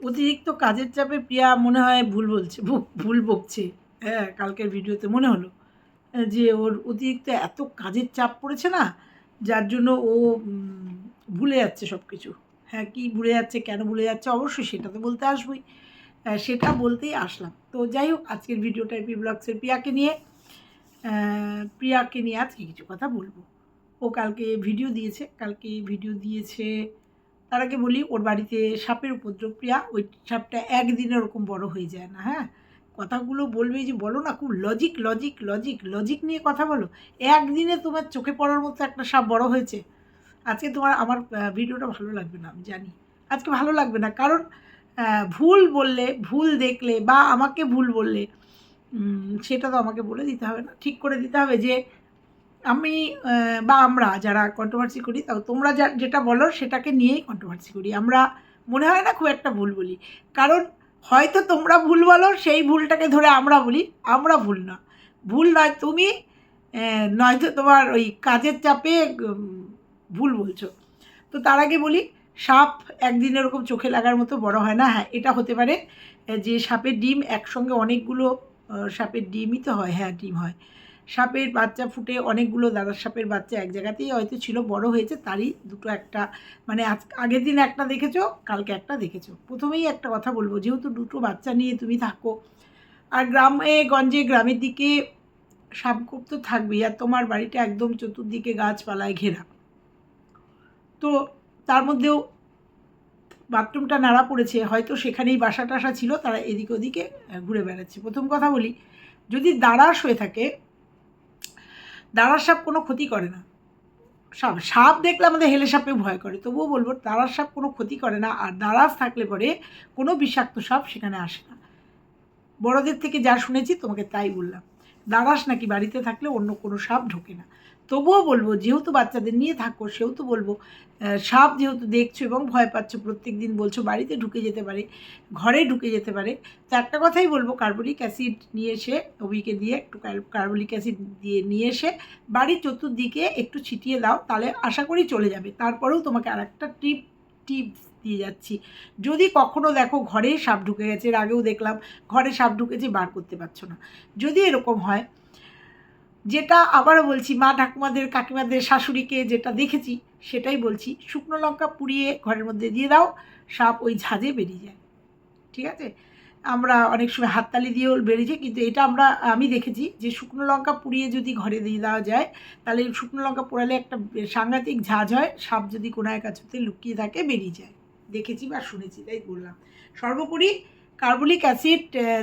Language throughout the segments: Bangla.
অতিরিক্ত কাজের চাপে প্রিয়া মনে হয় ভুল বলছে ভুল বকছে। হ্যাঁ কালকের ভিডিওতে মনে হলো যে ওর অতিরিক্ত এত কাজের চাপ পড়েছে না যার জন্য ও ভুলে যাচ্ছে সব কিছু হ্যাঁ কী ভুলে যাচ্ছে কেন ভুলে যাচ্ছে অবশ্যই সেটা তো বলতে আসবোই। আহ, সেটা বলতেই আসলাম। তো যাই হোক আজকের ভিডিওটা এপি ব্লগসের প্রিয়াকে নিয়ে প্রিয়াকে নিয়ে আজকে কিছু কথা বলব। ও কালকে ভিডিও দিয়েছে কালকে ভিডিও দিয়েছে তার আগে বলি, ওর বাড়িতে সাপের উপদ্রব, প্রিয়া। ওই সাপটা একদিনে ওরকম বড় হয়ে যায় না হ্যাঁ? কথাগুলো বলবে যে, বলো না, খুব লজিক লজিক লজিক লজিক নিয়ে কথা বলো। একদিনে তোমার চোখে পড়ার মতো একটা সাপ বড় হয়েছে। আজকে তোমার, আমার ভিডিওটা ভালো লাগবে না, আমি জানি। আজকে ভালো লাগবে না, কারণ ভুল বললে, ভুল দেখলে বা আমাকে ভুল বললে সেটা তো আমাকে বলে দিতে হবে না। ঠিক করে দিতে হবে যে আমি বা আমরা যারা কন্ট্রোভার্সি করি, তাও তোমরা যা, যেটা বলো সেটাকে নিয়েই কন্ট্রোভার্সি করি। আমরা, মনে হয় না খুব একটা ভুল বলি। কারণ হয়তো তোমরা ভুল বলো, সেই ভুলটাকে ধরে আমরা বলি, আমরা ভুল না। ভুল নয় তুমি নয়তো তোমার ওই কাজের চাপে ভুল বলছো। তো তার আগে বলি, সাপ একদিন এরকম চোখে লাগার মতো বড় হয় না? হ্যাঁ এটা হতে পারে। যে সাপের ডিম একসঙ্গে অনেকগুলো সাপের ডিমই তো হয়। হ্যাঁ ডিম হয়। সাপের বাচ্চা ফুটে অনেকগুলো দাদার সাপের বাচ্চা এক জায়গাতেই হয়তো ছিল, বড় হয়েছে, তারই দুটো একটা মানে আজ, আগের দিন একটা দেখেছ, কালকে একটা দেখেছ। প্রথমেই একটা কথা বলব, যেহেতু দুটো বাচ্চা নিয়ে তুমি থাকো, আর গ্রামে, গঞ্জে, গ্রামের দিকে সাপকোপ তো থাকবেই, আর তোমার বাড়িটা একদম চতুর্দিকে গাছপালায় ঘেরা। তো তার মধ্যেও বাথরুমটা নাড়া পড়েছে, হয়তো সেখানেই বাসা টাসা ছিল, তারা এদিকে ওদিকে ঘুরে বেড়াচ্ছে। প্রথম কথা বলি, যদি দাঁড়াস হয়ে থাকে দাঁড়ার সাপ কোনো ক্ষতি করে না। সাপ সাপ দেখলে আমাদের হেলে সাপে ভয় করে, তবুও বলব দাঁড়ার সাপ কোনো ক্ষতি করে না, আর দাঁড়াস থাকলে পরে কোনো বিষাক্ত সাপ সেখানে আসে না। বড়দের থেকে যা শুনেছি তোমাকে তাই বললাম। দাঁড়াস নাকি বাড়িতে থাকলে অন্য কোনো সাপ ঢোকে না। তবুও বলব, যেহেতু বাচ্চাদের নিয়ে থাকো, সেহেতু বলব সাপ যেহেতু দেখছ এবং ভয় পাচ্ছ প্রত্যেক দিন বলছো বাড়িতে ঢুকে যেতে পারে, ঘরে ঢুকে যেতে পারে তো একটা কথাই বলব, কার্বলিক অ্যাসিড নিয়ে এসে অবিকে দিয়ে একটু কার্বলিক অ্যাসিড দিয়ে নিয়ে এসে বাড়ির চতুর্দিকে একটু ছিটিয়ে দাও, তাহলে আশা করি চলে যাবে। তারপরেও তোমাকে আর একটা টিপ, টিপস দিয়ে যাচ্ছি। যদি কখনো দেখো ঘরে সাপ ঢুকে গেছে, এর আগেও দেখলাম, ঘরে সাপ ঢুকেছে, বার করতে পারছ না। যদি এরকম হয় যেটা আবারও বলছি, মা ঠাকুমাদের, কাকিমাদের, শাশুড়িকে যেটা দেখেছি, সেটাই বলছি, শুকনো লঙ্কা পুড়িয়ে ঘরের মধ্যে দিয়ে দাও, সাপ ওই ঝাঁজে বেরিয়ে যায়। ঠিক আছে? আমরা অনেক সময় হাততালি দিয়েও বেরিয়ে যায় কিন্তু এটা আমরা, আমি দেখেছি যে শুকনো লঙ্কা পুড়িয়ে যদি ঘরে দিয়ে দেওয়া যায়, তাহলে শুকনো লঙ্কা পোড়ালে একটা সাংঘাতিক ঝাঁজ হয়, সাপ যদি কোনো এক কাছুতে লুকিয়ে থাকে, বেরিয়ে যায়। দেখেছি বা শুনেছি, তাই বললাম। সর্বোপরি কার্বলিক অ্যাসিড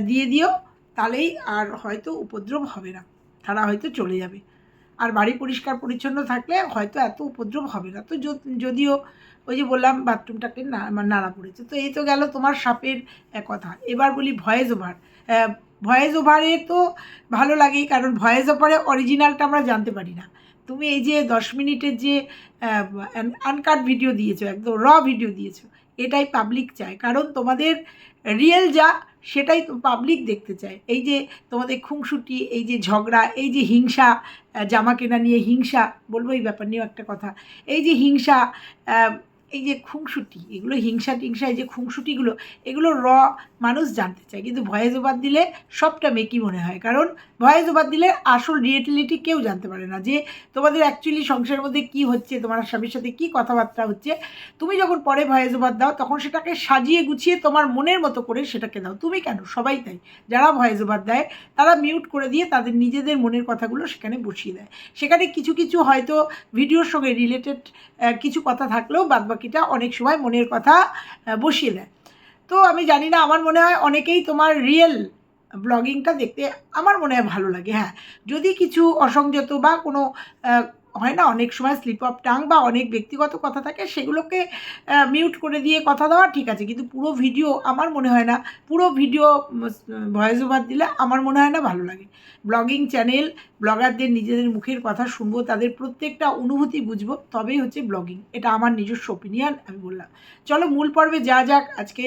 দিয়ে দিও, তাহলেই আর হয়তো উপদ্রব হবে না। তারা হয়তো চলে যাবে। আর বাড়ি পরিষ্কার পরিচ্ছন্ন থাকলে হয়তো এত উপদ্রব হবে না। তো যদিও ওই যে বললাম বাথরুমটাকে না আমার নাড়া পড়েছে। তো এই তো গেল তোমার সাপের কথা। এবার বলি ভয়েস ওভার। ভয়েস ওভারে তো ভালো লাগেই, কারণ ভয়েস ওভারে অরিজিনালটা আমরা জানতে পারি না। তুমি এই যে দশ মিনিটের যে আনকাট ভিডিও দিয়েছ, একদম র ভিডিও দিয়েছ এটাই পাবলিক চায়। কারণ তোমাদের রিয়েল যা, সেটাই পাবলিক দেখতে চায়। এই যে তোমাদের খুংসুটি এই যে ঝগড়া, এই যে হিংসা জামা কেনা নিয়ে হিংসা, বলব এই ব্যাপার নিয়েও একটা কথা। এই যে হিংসা এই যে খুংসুটি, এগুলো হিংসা টিংসা, এই যে খুংসুটিগুলো, এগুলো র মানুষ জানতে চায়। কিন্তু ভয়েস ওভার দিলে সবটা মেকি মনে হয়। কারণ ভয়েস ওভার দিলে আসল রিয়েলিটি কেউ জানতে পারে না যে তোমাদের অ্যাকচুয়ালি সংসারের মধ্যে কি হচ্ছে, তোমার স্বামীর সাথে কি কথাবার্তা হচ্ছে। তুমি যখন পরে ভয়েস ওভার দাও, তখন সেটাকে সাজিয়ে গুছিয়ে তোমার মনের মতো করে সেটাকে দাও। তুমি কেন? সবাই তাই। যারা ভয়েস ওভার দেয়, তারা মিউট করে দিয়ে তাদের নিজেদের মনের কথাগুলো সেখানে বসিয়ে দেয়। সেখানে কিছু কিছু হয়তো ভিডিওর সঙ্গে রিলেটেড কিছু কথা থাকলেও বাদবাকিটা অনেক সময় মনের কথা বসিয়ে দেয়। তো আমি জানি না, আমার মনে হয় অনেকেই তোমার রিয়েল ব্লগিংটা দেখতে আমার মনে হয় ভালো লাগে হ্যাঁ। যদি কিছু অসংযত বা কোনো হয় না? অনেক সময় স্লিপ অফ টাং বা অনেক ব্যক্তিগত কথা থাকে, সেগুলোকে মিউট করে দিয়ে কথা দেওয়া ঠিক আছে। কিন্তু পুরো ভিডিও আমার মনে হয় না, পুরো ভিডিও ভয়েস ওভার দিলে আমার মনে হয় না ভালো লাগে। ব্লগিং চ্যানেল ব্লগারদের নিজেদের মুখের কথা শুনব, তাদের প্রত্যেকটা অনুভূতি বুঝব, তবেই হচ্ছে ব্লগিং এটা আমার নিজস্ব ওপিনিয়ন আমি বললাম। চলো মূল পর্বে যা যাক, আজকে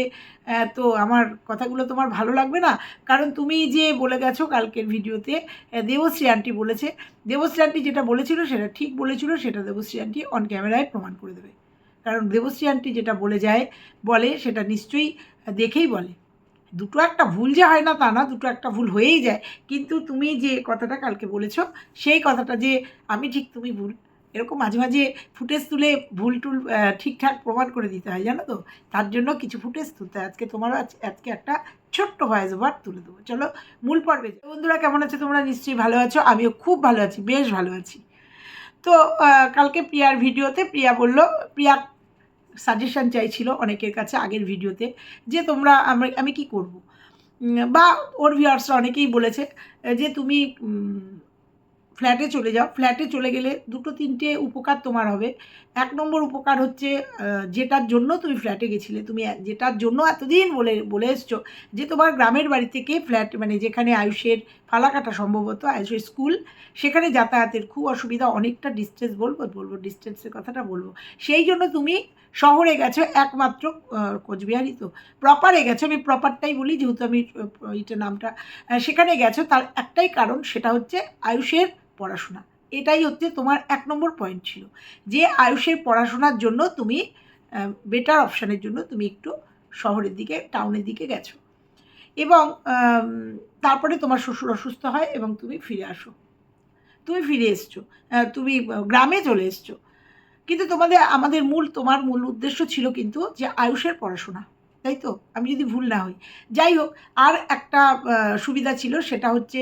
তো আমার কথাগুলো তোমার ভালো লাগবে না? কারণ তুমি যে বলে গেছো কালকের ভিডিওতে দেবশ্রী আন্টি বলেছে দেবশ্রী আন্টি যেটা বলেছিল, সেটা ঠিক বলেছিল, সেটা দেবশ্রী আন্টি অন ক্যামেরায় প্রমাণ করে দেবে। কারণ দেবশ্রী আন্টি যেটা বলে যায়, বলে, সেটা নিশ্চয়ই দেখেই বলে। দুটো একটা ভুল যে হয় না তা না, দুটো একটা ভুল হয়েই যায়। কিন্তু তুমি যে কথাটা কালকে বলেছ, সেই কথাটা যে আমি ঠিক তুমি ভুল এরকম মাঝে মাঝে ফুটেজ তুলে ভুল টুল ঠিকঠাক প্রমাণ করে দিতে হয়, জানো তো? তার জন্য কিছু ফুটেজ তুলতে। আজকে তোমারও আজ- আজকে একটা ছোট্ট ভয়েস ওভার তুলে দেবো। চলো, মূল পর্বে বন্ধুরা, কেমন আছে তোমরা? নিশ্চয়ই ভালো আছো। আমিও খুব ভালো আছি, বেশ ভালো আছি। তো কালকে প্রিয়ার ভিডিওতে প্রিয়া বলল, প্রিয়া সাজেশন চাইছিল অনেকের কাছে আগের ভিডিওতে যে তোমরা আমি আমি কি করব? বা ওর ভিউয়ার্সরা অনেকেই বলেছে যে তুমি ফ্ল্যাটে চলে যাও। ফ্ল্যাটে চলে গেলে দুটো তিনটে উপকার তোমার হবে। এক নম্বর উপকার হচ্ছে যেটার জন্য তুমি ফ্ল্যাটে গেছিলে, তুমি যেটার জন্য এতদিন বলে বলে এসছো যে তোমার গ্রামের বাড়ি থেকে ফ্ল্যাট মানে যেখানে আয়ুষের ফালাকাটা সম্ভবত, আয়ুষের স্কুল, সেখানে যাতায়াতের খুব অসুবিধা, অনেকটা ডিস্টেন্স বলব বলব ডিস্টেন্সের কথাটা বলব। সেই জন্য তুমি শহরে গেছো একমাত্র কোচবিহারই তো। প্রপারে গেছো, আমি প্রপারটাই বলি, যেহেতু আমি এইটা নামটা। সেখানে গেছো, তার একটাই কারণ, সেটা হচ্ছে আয়ুষের পড়াশোনা। এটাই হচ্ছে তোমার এক নম্বর পয়েন্ট ছিল। যে আয়ুষের পড়াশোনার জন্য তুমি বেটার অপশানের জন্য তুমি একটু শহরের দিকে টাউনের দিকে গেছো। এবং তারপরে তোমার শ্বশুর অসুস্থ হয় এবং তুমি ফিরে আসো। তুমি ফিরে এসছো তুমি গ্রামে চলে এসছো। কিন্তু তোমাদের, আমাদের মূল, তোমার মূল উদ্দেশ্য ছিল কিন্তু যে আয়ুষের পড়াশোনা, তাই তো? আমি যদি ভুল না হই। যাই হোক, আর একটা সুবিধা ছিল, সেটা হচ্ছে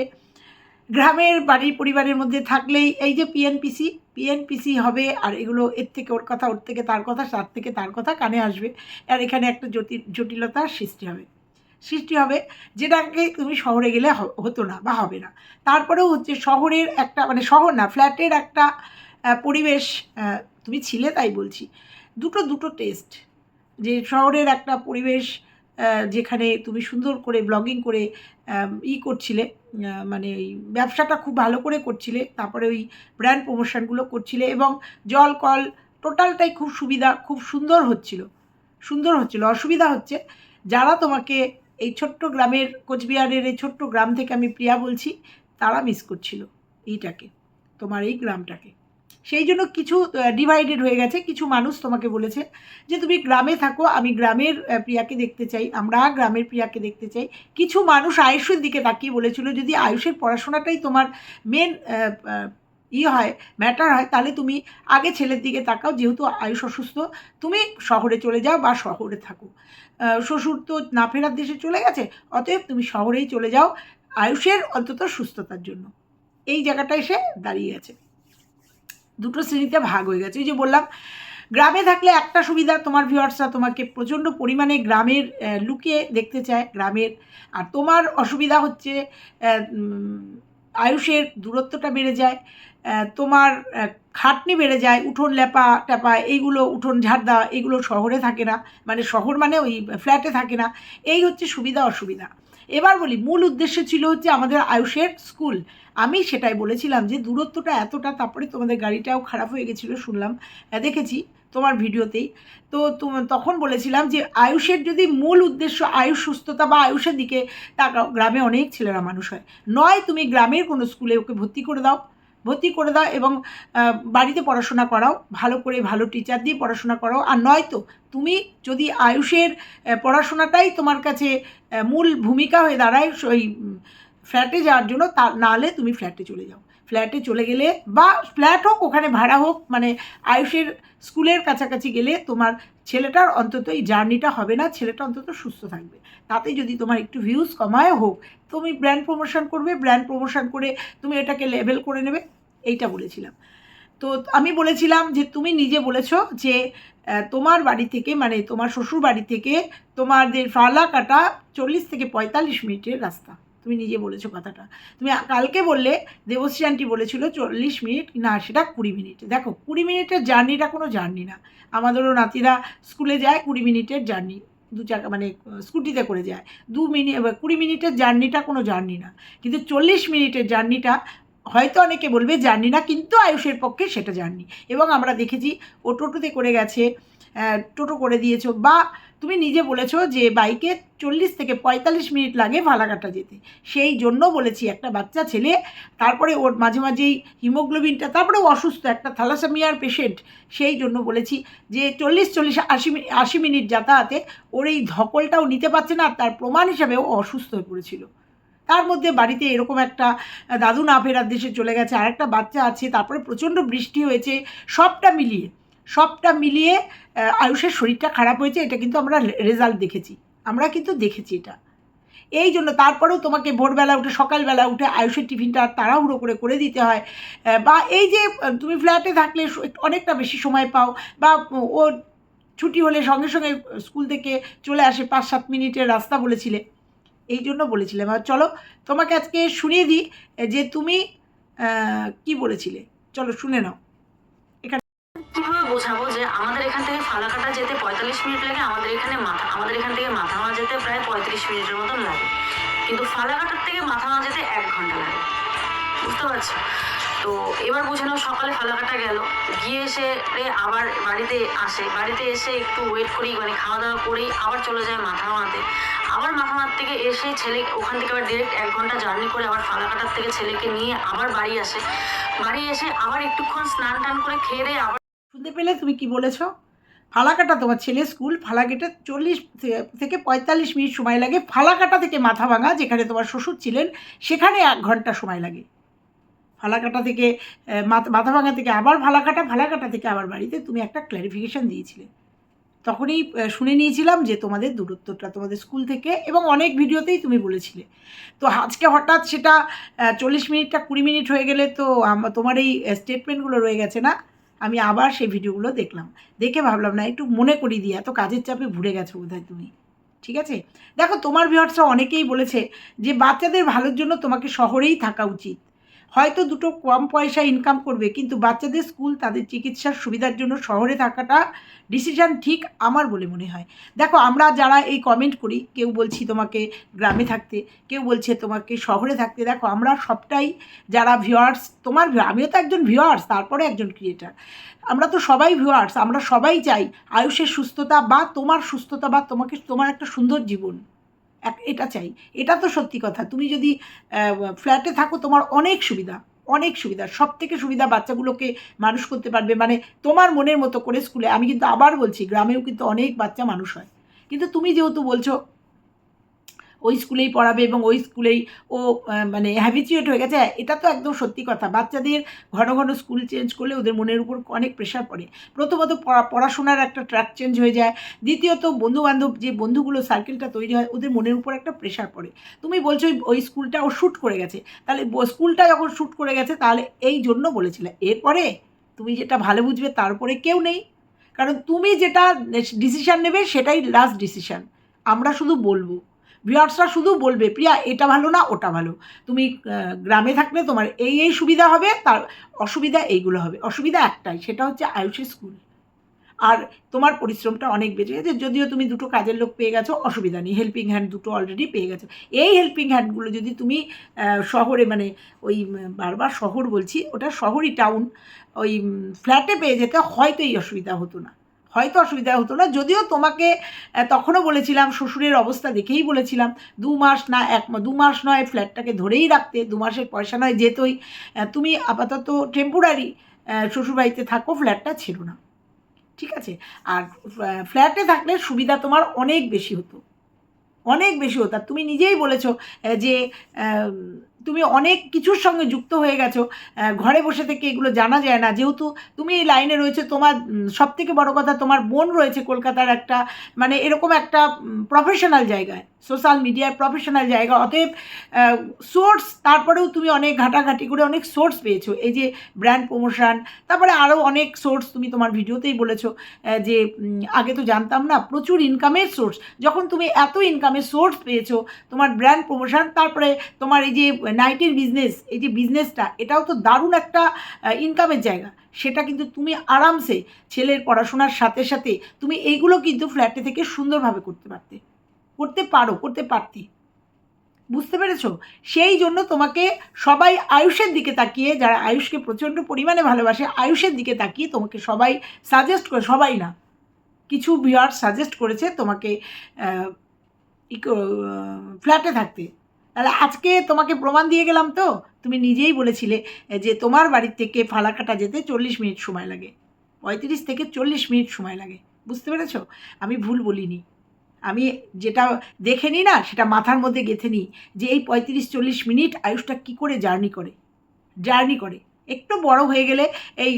গ্রামের বাড়ির পরিবারের মধ্যে থাকলেই এই যে পিএনপিসি পিএনপিসি হবে আর এগুলো এর থেকে ওর কথা, ওর থেকে তার কথা, তার থেকে তার কথা কানে আসবে। আর এখানে একটা জটিল জটিলতার সৃষ্টি হবে। সৃষ্টি হবে যেটাকে তুমি শহরে গেলে হতো না বা হবে না। তারপরেও হচ্ছে শহরের একটা মানে শহর না, ফ্ল্যাটের একটা পরিবেশ তুমি ছিলে তাই বলছি। দুটো দুটো টেস্ট যে শহরের একটা পরিবেশ যেখানে তুমি সুন্দর করে ব্লগিং করে ই করছিলে মানে ওই ব্যবসাটা খুব ভালো করে করছিলে, তারপরে ওই ব্র্যান্ড প্রমোশনগুলো করছিলে এবং জল, কল টোটালটাই খুব সুবিধা, খুব সুন্দর হচ্ছিল সুন্দর হচ্ছিল, অসুবিধা হচ্ছে। যারা তোমাকে এই ছোট্ট গ্রামের, কোচবিহারের এই ছোট্ট গ্রাম থেকে আমি প্রিয়া বলছি, তারা মিস করছিল এইটাকে, তোমার এই গ্রামটাকে। সেই জন্য কিছু ডিভাইডেড হয়ে গেছে। কিছু মানুষ তোমাকে বলেছে যে, তুমি গ্রামে থাকো, আমি গ্রামের প্রিয়াকে দেখতে চাই, আমরা গ্রামের প্রিয়াকে দেখতে চাই। কিছু মানুষ আয়ুষের দিকে তাকিয়ে বলেছিল, যদি আয়ুষের পড়াশোনাটাই তোমার মেন ই হয় ম্যাটার হয়, তাহলে তুমি আগে ছেলের দিকে তাকাও, যেহেতু আয়ুষ অসুস্থ, তুমি শহরে চলে যাও বা শহরে থাকো। শ্বশুর তো না ফেরার দেশে চলে গেছে, অতএব তুমি শহরেই চলে যাও, আয়ুষের অন্তত সুস্থতার জন্য। এই জায়গাটা এসে দাঁড়িয়ে গেছে দুটো শ্রেণীতে ভাগ হয়ে গেছে। ওই যে বললাম, গ্রামে থাকলে একটা সুবিধা তোমার ভিউয়ার্সরা তোমাকে প্রচণ্ড পরিমাণে গ্রামের লুকিয়ে দেখতে চায়, গ্রামের। আর তোমার অসুবিধা হচ্ছে আয়ুষের দূরত্বটা বেড়ে যায় তোমার খাটনি বেড়ে যায়, উঠোন লেপা টেপা, এইগুলো উঠোন ঝাড় দেওয়া এগুলো শহরে থাকে না। মানে শহর মানে ওই ফ্ল্যাটে থাকে না। এই হচ্ছে সুবিধা অসুবিধা এবার বলি, মূল উদ্দেশ্য ছিল হচ্ছে আমাদের আয়ুষের স্কুল। আমি সেটাই বলেছিলাম যে দূরত্বটা এতটা, তারপরে তোমাদের গাড়িটাও খারাপ হয়ে গেছিল শুনলাম। দেখেছি তোমার ভিডিওতেই। তো তো- তখন বলেছিলাম যে আয়ুষের যদি মূল উদ্দেশ্য আয়ুষ সুস্থতা বা আয়ুষের দিকে তাকাও, গ্রামে অনেক ছেলেরা মানুষ হয়। নয়, তুমি গ্রামের কোনো স্কুলে ওকে ভর্তি করে দাও। ভর্তি করে দাও এবং বাড়িতে পড়াশোনা করাও, ভালো করে ভালো টিচার দিয়ে পড়াশোনা করাও আর নয়তো তুমি যদি আয়ুষের পড়াশোনাটাই তোমার কাছে মূল ভূমিকা হয়ে দাঁড়ায় ওই ফ্ল্যাটে যাওয়ার জন্য, তা নাহলে তুমি ফ্ল্যাটে চলে যাও। ফ্ল্যাটে চলে গেলে বা ফ্ল্যাট হোক, ওখানে ভাড়া হোক মানে আয়ুষের স্কুলের কাছাকাছি গেলে তোমার ছেলেটার অন্তত এই জার্নিটা হবে না, ছেলেটা অন্তত সুস্থ থাকবে। তাতে যদি তোমার একটু ভিউজ কমায় হোক, তুমি ব্র্যান্ড প্রমোশন করবে ব্র্যান্ড প্রমোশন করে তুমি এটাকে লেভেল করে নেবে, এইটা বলেছিলাম। তো আমি বলেছিলাম যে তুমি নিজে বলেছ যে তোমার বাড়ি থেকে মানে তোমার শ্বশুর বাড়ি থেকে তোমাদের ফালা কাটা চল্লিশ থেকে পঁয়তাল্লিশ মিনিটের রাস্তা। তুমি নিজে বলেছ কথাটা। তুমি কালকে বললে দেবশ্রী আন্টি বলেছিল চল্লিশ মিনিট, না সেটা কুড়ি মিনিট। দেখো, কুড়ি মিনিটের জার্নিটা কোনো জার্নি না। আমাদেরও নাতিরা স্কুলে যায় কুড়ি মিনিটের জার্নি, দু চাকা মানে স্কুটিতে করে যায়। দু মিনিট কুড়ি মিনিটের জার্নিটা কোনো জার্নি না। কিন্তু চল্লিশ মিনিটের জার্নিটা, হয়তো অনেকে বলবে জার্নি না, কিন্তু আয়ুষের পক্ষে সেটা জার্নি। এবং আমরা দেখেছি, ও টোটোতে করে গেছে টোটো করে দিয়েছ, বা তুমি নিজে বলেছ যে বাইকে চল্লিশ থেকে পঁয়তাল্লিশ মিনিট লাগে ফালাকাটা যেতে। সেই জন্য বলেছি একটা বাচ্চা ছেলে, তারপরে ওর মাঝে মাঝেই হিমোগ্লোবিনটা, তারপরে অসুস্থ, একটা থ্যালাসেমিয়ার পেশেন্ট। সেই জন্য বলেছি যে চল্লিশ চল্লিশ, আশি আশি মিনিট যাতায়াতে ওর এই ধকলটাও নিতে পারছে না তার প্রমাণ হিসাবে ও অসুস্থ হয়ে পড়েছিল। তার মধ্যে বাড়িতে এরকম একটা, দাদু না ফেরার দেশে চলে গেছে আর একটা বাচ্চা আছে, তারপরে প্রচণ্ড বৃষ্টি হয়েছে, সবটা মিলিয়ে। সবটা মিলিয়ে আয়ুষের শরীরটা খারাপ হয়েছে, এটা কিন্তু আমরা রেজাল্ট দেখেছি। আমরা কিন্তু দেখেছি এটা। এই জন্য তারপরেও তোমাকে ভোরবেলা উঠে, সকালবেলা উঠে আয়ুষের টিফিনটা তাড়াহুড়ো করে করে দিতে হয়। বা এই যে তুমি ফ্ল্যাটে থাকলে অনেকটা বেশি সময় পাও, বা ও ছুটি হলে সঙ্গে সঙ্গে স্কুল থেকে চলে আসে পাঁচ সাত মিনিটের রাস্তা বলেছিলে। এই জন্য বলেছিলাম। আর চলো, তোমাকে আজকে শুনিয়ে দিই, যে তুমি কি বলেছিলে? চলো শুনে নাও। বোঝাবো যে আমাদের এখান থেকে ফালাকাটা যেতে পঁয়তাল্লিশ মিনিট লাগে, আমাদের এখানে মাথা আমাদের এখান থেকে মাথামা যেতে প্রায় পঁয়ত্রিশ মিনিটের মতন লাগে। কিন্তু ফালাকাটার থেকে মাথামা যেতে এক ঘণ্টা লাগে। বুঝতে পারছ? তো এবার বুঝে নাও সকালে ফালাকাটা গেল। গিয়ে এসে আবার বাড়িতে আসে। বাড়িতে এসে একটু ওয়েট করি মানে খাওয়া দাওয়া করেই আবার চলে যায় মাথা মাথামাতে আবার মাথা মাথামার থেকে এসে ছেলে ওখান থেকে আবার ডিরেক্ট এক ঘণ্টা জার্নি করে আবার ফালাকাটার থেকে ছেলেকে নিয়ে আবার বাড়ি আসে। বাড়ি এসে আবার একটুক্ষণ স্নান টান করে খেয়ে দিয়ে আবার শুনতে পেলে তুমি কি বলেছ? ফালাকাটা তোমার ছেলে স্কুল ফালাকাটা চল্লিশ থেকে পঁয়তাল্লিশ মিনিট সময় লাগে। ফালাকাটা থেকে মাথা ভাঙা যেখানে তোমার শ্বশুর ছিলেন সেখানে এক ঘণ্টা সময় লাগে। ফালাকাটা থেকে আহ, মাথা মাথা ভাঙা থেকে আবার ফালাকাটা ফালাকাটা থেকে আবার বাড়িতে তুমি একটা ক্ল্যারিফিকেশান দিয়েছিলে। তখনই শুনে নিয়েছিলাম যে তোমাদের দূরত্বটা তোমাদের স্কুল থেকে এবং অনেক ভিডিওতেই তুমি বলেছিলে। তো আজকে হঠাৎ সেটা চল্লিশ মিনিটটা কুড়ি মিনিট হয়ে গেলে তো তোমার এই স্টেটমেন্টগুলো রয়ে গেছে না? আমি আবার সেই ভিডিওগুলো দেখলাম। দেখে ভাবলাম, না, একটু মনে করি দিয়ে এত কাজের চাপে ভুলে গেছো বোধহয় তুমি। ঠিক আছে? দেখো, তোমার ভিউয়ার্সরা অনেকেই বলেছে যে, বাচ্চাদের ভালোর জন্য তোমাকে শহরেই থাকা উচিত। হয়তো দুটো কম পয়সা ইনকাম করবে, কিন্তু বাচ্চাদের স্কুল, তাদের চিকিৎসার সুবিধার জন্য শহরে থাকাটা ডিসিশন ঠিক আমার বলে মনে হয়। দেখো, আমরা যারা এই কমেন্ট করি, কেউ বলছি তোমাকে গ্রামে থাকতে, কেউ বলছে তোমাকে শহরে থাকতে, দেখো, আমরা সবটাই যারা ভিউয়ার্স তোমার আমিও তো একজন ভিউয়ার্স তারপরে একজন ক্রিয়েটার আমরা তো সবাই ভিউয়ার্স আমরা সবাই চাই আয়ুষের সুস্থতা বা তোমার সুস্থতা বা তোমাকে, তোমার একটা সুন্দর জীবন। এক, এটা চাই। এটা তো সত্যি কথা। তুমি যদি ফ্ল্যাটে থাকো, তোমার অনেক সুবিধা অনেক সুবিধা। সব থেকে সুবিধা বাচ্চাগুলোকে মানুষ করতে পারবে। মানে তোমার মনের মতো করে স্কুলে, আমি কিন্তু আবার বলছি, গ্রামেও কিন্তু অনেক বাচ্চা মানুষ হয়। কিন্তু তুমি যেহেতু বলছো ওই স্কুলেই পড়াবে এবং ওই স্কুলেই ও মানে হ্যাবিচুয়েট হয়ে গেছে। এটা তো একদম সত্যি কথা। বাচ্চাদের ঘন ঘন স্কুল চেঞ্জ করলে ওদের মনের উপর অনেক প্রেশার পড়ে। প্রথমত পড়া- পড়াশোনার একটা ট্র্যাক চেঞ্জ হয়ে যায়। দ্বিতীয়ত বন্ধুবান্ধব, যে বন্ধুগুলো সার্কেলটা তৈরি হয়, ওদের মনের উপর একটা প্রেশার পড়ে। তুমি বলছো ওই- ওই স্কুলটা ও শ্যুট করে গেছে। তাহলে স্কুলটা যখন শ্যুট করে গেছে, তাহলে এই জন্য বলেছিলে। এরপরে তুমি যেটা ভালো বুঝবে তারপরে কেউ নেই। কারণ তুমি যেটা ডিসিশান নেবে, সেটাই লাস্ট ডিসিশান আমরা শুধু বলব। ভিউয়ার্সরা শুধু বলবে, প্রিয়া, এটা ভালো না, ওটা ভালো। তুমি গ্রামে থাকলে তোমার এই এই সুবিধা হবে, তার অসুবিধা এইগুলো হবে। অসুবিধা একটাই, সেটা হচ্ছে আয়ুষের স্কুল আর তোমার পরিশ্রমটা অনেক বেড়ে গেছে, যদিও তুমি দুটো কাজের লোক পেয়ে গেছো, অসুবিধা নেই হেল্পিং হ্যান্ড দুটো অলরেডি পেয়ে গেছো। এই হেল্পিং হ্যান্ডগুলো যদি তুমি শহরে মানে ওই বারবার শহর বলছি, ওটা শহরই টাউন ওই ফ্ল্যাটে পেয়ে যেতে হয়তো এই অসুবিধা হতো না। হয়তো অসুবিধা হতো না, যদিও তোমাকে তখনও বলেছিলাম, শ্বশুরের অবস্থা দেখেই বলেছিলাম, দু মাস না, এক দু মাস নয় ফ্ল্যাটটাকে ধরেই রাখতে, দু মাসের পয়সা নয়, যেতই। তুমি আপাতত টেম্পোরারি শ্বশুরবাড়িতে থাকো ফ্ল্যাটটা ছিল না। ঠিক আছে? আর ফ্ল্যাটে থাকলে সুবিধা তোমার অনেক বেশি হতো। অনেক বেশি হতো। তুমি নিজেই বলেছ যে তুমি অনেক কিছুর সঙ্গে যুক্ত হয়ে গেছো। ঘরে বসে থেকে এগুলো জানা যায় না। যেহেতু তুমি এই লাইনে রয়েছে, তোমার সব থেকে বড় কথা তোমার বোন রয়েছে কলকাতার একটা মানে এরকম একটা প্রফেশনাল জায়গায় সোশ্যাল মিডিয়ার প্রফেশনাল জায়গা। অতএব সোর্স তারপরেও তুমি অনেক ঘাটাঘাটি করে অনেক সোর্স পেয়েছ। এই যে ব্র্যান্ড প্রমোশন তারপরে আরও অনেক সোর্স তুমি তোমার ভিডিওতেই বলেছ যে আগে তো জানতাম না, প্রচুর ইনকামের সোর্স যখন তুমি এত ইনকামের সোর্স পেয়েছ, তোমার ব্র্যান্ড প্রমোশন তারপরে তোমার এই যে নাইটের বিজনেস এই যে বিজনেসটা এটাও তো দারুণ একটা ইনকামের জায়গা। সেটা কিন্তু তুমি আরামসে ছেলের পড়াশোনার সাথে সাথে তুমি এইগুলো কিন্তু ফ্ল্যাটে থেকে সুন্দরভাবে করতে পারতে। করতে পারো, করতে পারতি। বুঝতে পেরেছ? সেই জন্য তোমাকে সবাই আয়ুষের দিকে তাকিয়ে, যারা আয়ুষকে প্রচণ্ড পরিমাণে ভালোবাসে, আয়ুষের দিকে তাকিয়ে তোমাকে সবাই সাজেস্ট করে, সবাই না, কিছু ভিউয়ার সাজেস্ট করেছে তোমাকে ফ্ল্যাটে থাকতে। তাহলে আজকে তোমাকে প্রমাণ দিয়ে গেলাম তো। তুমি নিজেই বলেছিলে যে তোমার বাড়ির থেকে ফালাকাটা যেতে চল্লিশ মিনিট সময় লাগে। পঁয়ত্রিশ থেকে চল্লিশ মিনিট সময় লাগে। বুঝতে পেরেছ? আমি ভুল বলিনি। আমি যেটা দেখে নিই না, সেটা মাথার মধ্যে গেঁথে নিই, যে এই পঁয়ত্রিশ চল্লিশ মিনিট আয়ুষটা কী করে জার্নি করে? জার্নি করে। একটু বড় হয়ে গেলে এই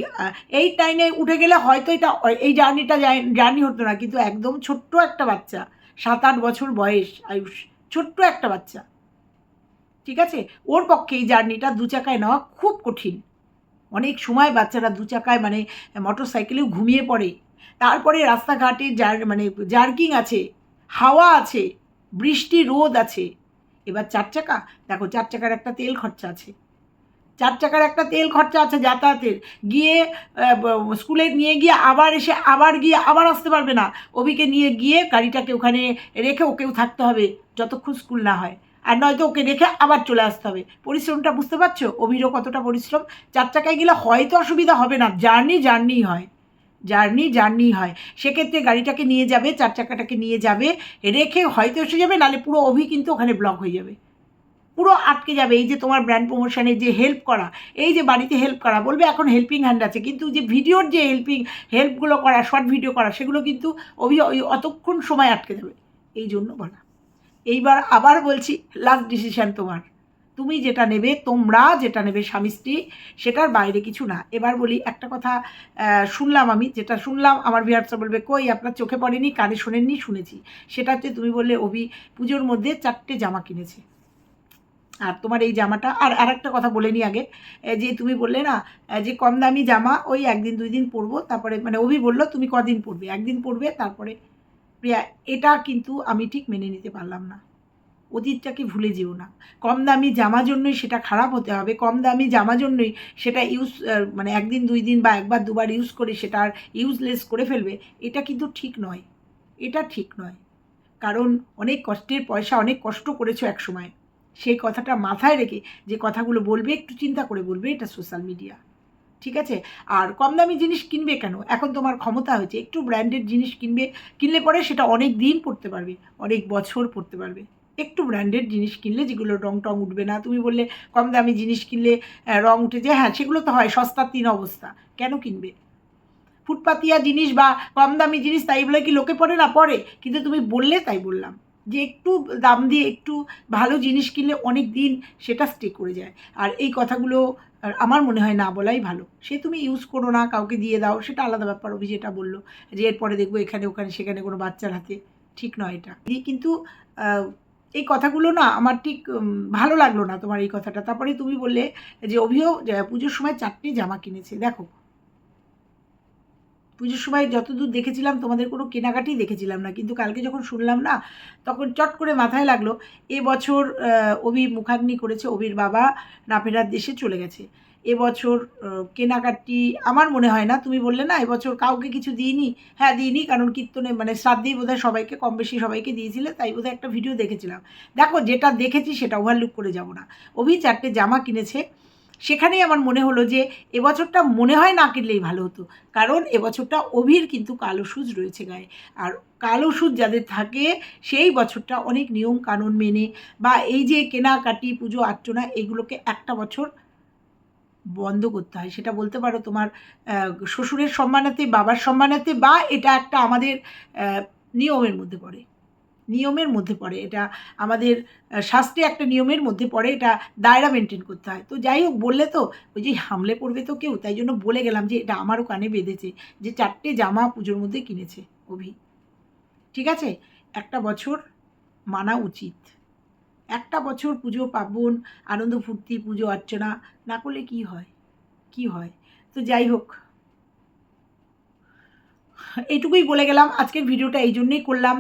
এই টাইমে উঠে গেলে হয়তো এটা, এই জার্নিটা জার্নি হতো না, কিন্তু একদম ছোট্ট একটা বাচ্চা, সাত আট বছর বয়স আয়ুষ, ছোট্ট একটা বাচ্চা। ঠিক আছে? ওর পক্ষে এই জার্নিটা দু চাকায় নেওয়া খুব কঠিন। অনেক সময় বাচ্চারা দু চাকায় মানে মোটর সাইকেলেও ঘুমিয়ে পড়ে। তারপরে রাস্তাঘাটে জার মানে জার্কিং আছে, হাওয়া আছে, বৃষ্টি, রোদ আছে। এবার চার চাকা? দেখো, চার চাকার একটা তেল খরচা আছে। চার চাকার একটা তেল খরচা আছে যাতায়াতের। গিয়ে স্কুলে নিয়ে গিয়ে আবার এসে আবার গিয়ে আবার আসতে পারবে না। অভিকে নিয়ে গিয়ে গাড়িটাকে ওখানে রেখে ওকেও থাকতে হবে, যতক্ষণ স্কুল না হয়। আর নয়তো ওকে রেখে আবার চলে আসতে হবে। পরিশ্রমটা বুঝতে পারছ? অভিরও কতটা পরিশ্রম। চার চাকায় গেলে হয়তো অসুবিধা হবে না। জার্নি জার্নি হয়। জার্নি জার্নি হয়। সেক্ষেত্রে গাড়িটাকে নিয়ে যাবে, চার চাকাটাকে নিয়ে যাবে, রেখে হয়তো এসে যাবে, নাহলে পুরো অভি কিন্তু ওখানে ব্লক হয়ে যাবে। পুরো আটকে যাবে। এই যে তোমার ব্র্যান্ড প্রমোশনে যে হেল্প করা, এই যে বাড়িতে হেল্প করা, বলবে এখন হেল্পিং হ্যান্ড আছে, কিন্তু যে ভিডিওর যে হেল্পিং হেল্পগুলো করা শর্ট ভিডিও করা, সেগুলো কিন্তু অভি অতক্ষণ সময় আটকে যাবে। এই জন্য বলা। এইবার আবার বলছি লাস্ট ডিসিশন তোমার। তুমি যেটা নেবে, তোমরা যেটা নেবে স্বামী স্ত্রী, সেটার বাইরে কিছু না। এবার বলি, একটা কথা শুনলাম আমি, যেটা শুনলাম, আমার বিহারসা বলবে, কই, আপনার চোখে পড়েনি, কানে শোনেননি? শুনেছি। সেটা হচ্ছে, তুমি বললে, অভি পুজোর মধ্যে চারটে জামা কিনেছে। আর তোমার এই জামাটা, আর আরেকটা কথা বলে নি আগে যে তুমি বললে না যে কম দামি জামা, ওই একদিন দুই দিন পরবো, তারপরে মানে অভি বলল, তুমি কদিন পরবে? একদিন পরবে, তারপরে প্রিয়া এটা কিন্তু আমি ঠিক মেনে নিতে পারলাম না। অতীতটাকে ভুলে যেও না। কম দামি জামা জন্যই সেটা খারাপ হতে হবে, কম দামি জামা জন্যই সেটা ইউজ মানে একদিন, দুই দিন বা একবার, দুবার ইউজ করে সেটা আর ইউজলেস করে ফেলবে, এটা কিন্তু ঠিক নয়। এটা ঠিক নয়। কারণ অনেক কষ্টের পয়সা, অনেক কষ্ট করেছ এক সময় সেই কথাটা মাথায় রেখে যে কথাগুলো বলবে, একটু চিন্তা করে বলবে এটা সোশ্যাল মিডিয়া ঠিক আছে? আর কম দামি জিনিস কিনবে কেন? এখন তোমার ক্ষমতা হয়েছে। একটু ব্র্যান্ডেড জিনিস কিনবে, কিনলে পরে সেটা অনেক দিন পড়তে পারবে, অনেক বছর পড়তে পারবে। একটু ব্র্যান্ডেড জিনিস কিনলে যেগুলো রং টং উঠবে না, তুমি বললে কম দামি জিনিস কিনলে রং উঠে যায় হ্যাঁ সেগুলো তো হয়, সস্তার তিন অবস্থা। কেন কিনবে? ফুটপাতিয়া জিনিস বা কম দামি জিনিস, তাই বলে কি লোকে পড়ে না পড়ে কিন্তু তুমি বললে তাই বললাম, যে একটু দাম দিয়ে একটু ভালো জিনিস কিনলে অনেক দিন সেটা স্টে করে যায়। আর এই কথাগুলো আর আমার মনে হয় না বলাই ভালো। সে তুমি ইউজ করো না, কাউকে দিয়ে দাও, সেটা আলাদা ব্যাপার অভি যেটা বলল যে এরপরে দেখব এখানে, ওখানে, সেখানে কোনো বাচ্চার হাতে। ঠিক নয় এটা। কিন্তু এই কথাগুলো না আমার ঠিক ভালো লাগল না তোমার এই কথাটা। তারপরে তুমি বললে যে অভিও পুজোর সময় চারটে জামা কিনেছে। দেখো পুজোর সময় যতদূর দেখেছিলাম, তোমাদের কোনো কেনাকাটি দেখেছিলাম না। কিন্তু কালকে যখন শুনলাম না, তখন চট করে মাথায় লাগল এবছর অভি মুখাগ্নি করেছে, অভির বাবা না ফেরার দেশে চলে গেছে। এবছর কেনাকাটি আমার মনে হয় না, তুমি বললে না এবছর কাউকে কিছু দিইনি। হ্যাঁ দিইনি, কারণ কীর্তনে মানে শ্রাদ্ধেই বোধহয় সবাইকে কম বেশি সবাইকে দিয়েছিলে, তাই বোধহয় একটা ভিডিও দেখেছিলাম। দেখো, যেটা দেখেছি সেটা ওভারলুক করে যাব না। অভি চারটে জামা কিনেছে সেখানেই আমার মনে হলো যে এবছরটা মনে হয় না কিনলেই ভালো হতো। কারণ এবছরটা অভির কিন্তু কালো সুজ রয়েছে গায়ে। আর কালো সুদ যাদের থাকে, সেই বছরটা অনেক নিয়ম কানুন মেনে বা এই যে কেনাকাটি, পুজো, আর্চনা, এগুলোকে একটা বছর বন্ধ করতে হয়। সেটা বলতে পারো তোমার শ্বশুরের সম্মানাতে, বাবার সম্মানাতে বা এটা একটা আমাদের নিয়মের মধ্যে পড়ে। নিয়মের মধ্যে পড়ে। এটা আমাদের শাস্ত্রে একটা নিয়মের মধ্যে পড়ে, এটা দায়রা মেনটেন করতে হয়। তো যাই হোক, বললে তো, ওই যে হামলে পড়বে তো কেউ, তাই জন্য বলে গেলাম যে এটা আমারও কানে বেঁধেছে যে চারটে জামা পুজোর মধ্যে কিনেছে অভি। ঠিক আছে? একটা বছর মানা উচিত। একটা বছর পুজো পার্বণ, আনন্দ ফুর্তি, পুজো অর্চনা, না করলে কি হয়? কি হয়? তো যাই হোক। এইটুকুই বলে গেলাম। আজকের ভিডিওটা এই জন্যই করলাম।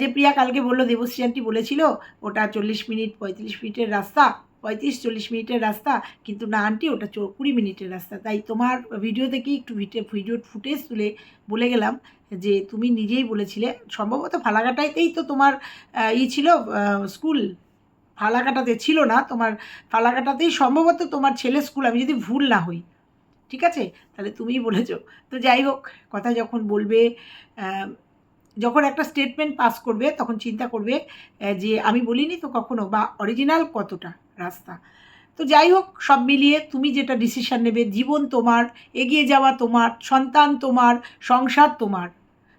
যে প্রিয়া কালকে বলল দেবশ্রী আন্টি বলেছিল, ওটা চল্লিশ মিনিট পঁয়ত্রিশ মিনিটের রাস্তা, পঁয়ত্রিশ চল্লিশ মিনিটের রাস্তা, কিন্তু না আন্টি, ওটা কুড়ি মিনিটের রাস্তা। তাই তোমার ভিডিও থেকেই একটু ভিডিও ভিডিও ফুটেজ তুলে বলে গেলাম যে, তুমি নিজেই বলেছিলে। সম্ভবত ফালাকাটাইতেই তো তোমার ই ছিল স্কুল। ফালাকাটাতে ছিল না, তোমার ফালাকাটাতেই সম্ভবত তোমার ছেলে স্কুল, আমি যদি ভুল না হই। ঠিক আছে? তাহলে তুমিই বলেছ তো যাই হোক, কথা যখন বলবে যখন একটা স্টেটমেন্ট পাস করবে, তখন চিন্তা করবে যে আমি বলিনি তো কখনো বা অরিজিনাল কতটা রাস্তা। তো যাই হোক, সব মিলিয়ে তুমি যেটা ডিসিশন নেবে, জীবন তোমার, এগিয়ে যাওয়া তোমার, সন্তান তোমার, সংসার তোমার।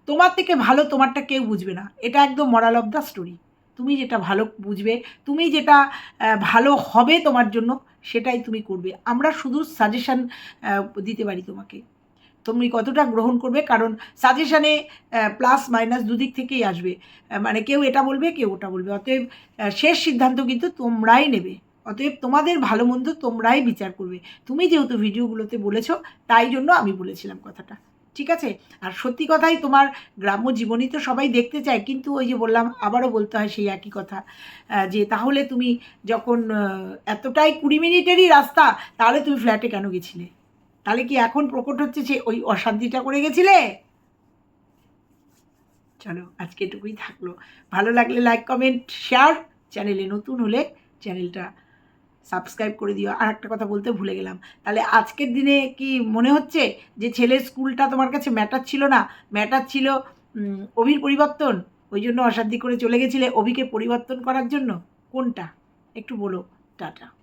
তোমার থেকে ভালো তোমারটা কেউ বুঝবে না। এটা একদম মরাল অফ দ্য স্টোরি তুমি যেটা ভালো বুঝবে, তুমি যেটা ভালো হবে তোমার জন্য, সেটাই তুমি করবে। আমরা শুধু সাজেশান দিতে পারি তোমাকে। তুমি কতটা গ্রহণ করবে, কারণ সাজেশানে প্লাস মাইনাস দুদিক থেকেই আসবে। মানে কেউ এটা বলবে, কেউ ওটা বলবে। অতএব শেষ সিদ্ধান্ত কিন্তু তোমরাই নেবে। অতএব, তোমাদের ভালো মন্দ তোমরাই বিচার করবে। তুমি যেহেতু ভিডিওগুলোতে বলেছ, তাই জন্য আমি বলেছিলাম কথাটা। ঠিক আছে? আর সত্যি কথাই তোমার গ্রাম্য জীবনই তো সবাই দেখতে চায়, কিন্তু ওই যে বললাম, আবারও বলতে হয় সেই একই কথা যে তাহলে তুমি যখন এতটাই কুড়ি মিনিটেরই রাস্তা, তাহলে তুমি ফ্ল্যাটে কেন গেছিলে? তাহলে কি এখন প্রকট হচ্ছে যে ওই অশান্তিটা করে গেছিলে? চলো, আজকে এটুকুই থাকল। ভালো লাগলে লাইক কমেন্ট শেয়ার চ্যানেলে নতুন হলে চ্যানেলটা সাবস্ক্রাইব করে দিও। আর একটা কথা বলতে ভুলে গেলাম। তাহলে আজকের দিনে কি মনে হচ্ছে যে ছেলের স্কুলটা তোমার কাছে ম্যাটার ছিল না? ম্যাটার ছিল অভির পরিবর্তন? ওই জন্য অসাধ্য করে চলে গেছিলে অভিকে পরিবর্তন করার জন্য? কোনটা? একটু বলো, টাটা।